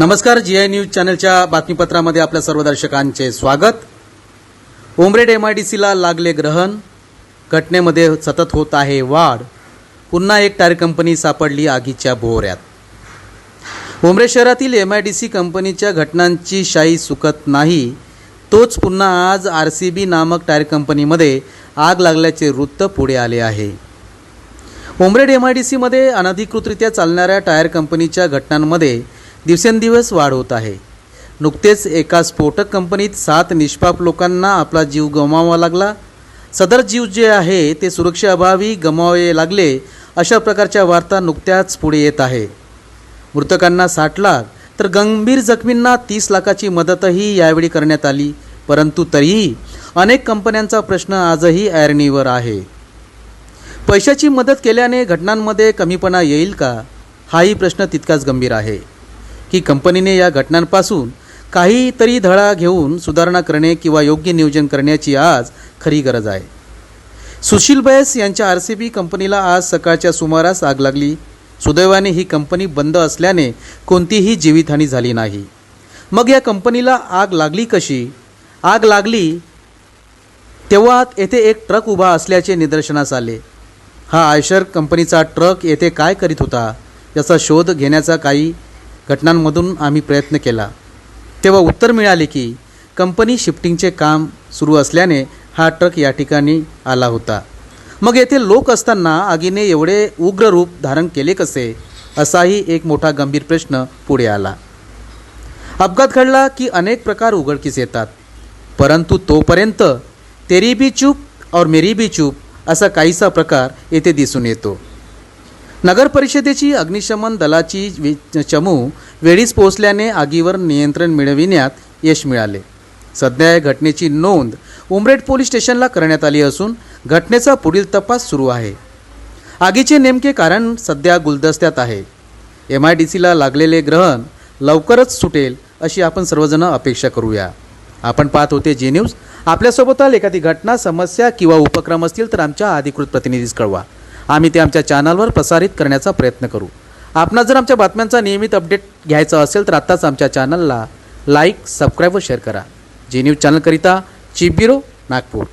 नमस्कार जी I news चॅनलच्या बातमीपत्रामध्ये आपल्या सर्व दर्शकांचे स्वागत. ओमरेड एम आय डी सीला लागले ग्रहण. घटनेमध्ये सतत होत आहे वाढ. पुन्हा एक टायर कंपनी सापडली आगीच्या भोवऱ्यात ओमरे शहरातील एम आय डी सी कंपनीच्या घटनांची शाई सुकत नाही. तोच पुन्हा आज आर सी बी नामक टायर कंपनीमध्ये आग लागल्याचे वृत्त पुढे आले आहे. ओमरेड एम आय डी सीमध्ये अनधिकृतरित्या चालणाऱ्या टायर कंपनीच्या घटनांमध्ये दिवसेंदिवस वाढ होत आहे. नुकतेच एका स्फोटक कंपनीत सात निष्पाप लोकांना आपला जीव गमावा लागला. सदर जीव जे आहे ते सुरक्षेअभावी गमावे लागले अशा प्रकारच्या वार्ता नुकत्याच पुढे येत आहे. मृतकांना साठ लाख तर गंभीर जखमींना तीस लाखाची मदतही यावेळी करण्यात आली. परंतु तरीही अनेक कंपन्यांचा प्रश्न आजही ऐरणीवर आहे. पैशाची मदत केल्याने घटनांमध्ये कमीपणा येईल का? हाही प्रश्न तितकाच गंभीर आहे. की कंपनीने या घटनांपासून काहीतरी धडा घेऊन सुधारणा करणे किंवा योग्य नियोजन करण्याची आज खरी गरज आहे. सुशील बैस यांच्या आर सी बी कंपनीला आज सकाळच्या सुमारास आग लागली. सुदैवाने ही कंपनी बंद असल्याने कोणतीही जीवितहानी झाली नाही. मग या कंपनीला आग लागली कशी? आग लागली तेव्हा येथे एक ट्रक उभा असल्याचे निदर्शनास आले. हा आयशर कंपनीचा ट्रक येथे काय करीत होता? याचा शोध घेण्याचा काही घटनांमधून आम्ही प्रयत्न केला. तेव्हा उत्तर मिळाले की कंपनी शिफ्टिंगचे काम सुरू असल्याने हा ट्रक या ठिकाणी आला होता. मग येथे लोक असताना आगीने एवढे उग्र रूप धारण केले कसे असाही एक मोठा गंभीर प्रश्न पुढे आला. अपघात घडला की अनेक प्रकार उघडकीस येतात. परंतु तोपर्यंत तेरी बी चूप और मेरी बी चूप असा काहीसा प्रकार येथे दिसून येतो. नगर परिषदेची अग्निशमन दलाची वि- चमू वेळीच पोहोचल्याने आगीवर नियंत्रण मिळविण्यात यश मिळाले. सध्या या घटनेची नोंद उमरेड पोलीस स्टेशनला करण्यात आली असून घटनेचा पुढील तपास सुरू आहे. आगीचे नेमके कारण सध्या गुलदस्त्यात आहे. एम आय डी सीला लागलेले ग्रहण लवकरच सुटेल अशी आपण सर्वजण अपेक्षा करूया. आपण पाहत होते जी न्यूज आपल्यासोबत एखादी घटना समस्या किंवा उपक्रम असतील तर आमच्या अधिकृत प्रतिनिधीस कळवा. आम्ही ते आमच्या चॅनलवर प्रसारित करण्याचा प्रयत्न करू. आपणास जर आमच्या बातम्यांचा नियमित अपडेट घ्यायचा असेल तर आत्ताच आमच्या चॅनलला लाईक सबस्क्राईब व शेअर करा. जी न्यूज चॅनलकरिता चीफ ब्युरो नागपूर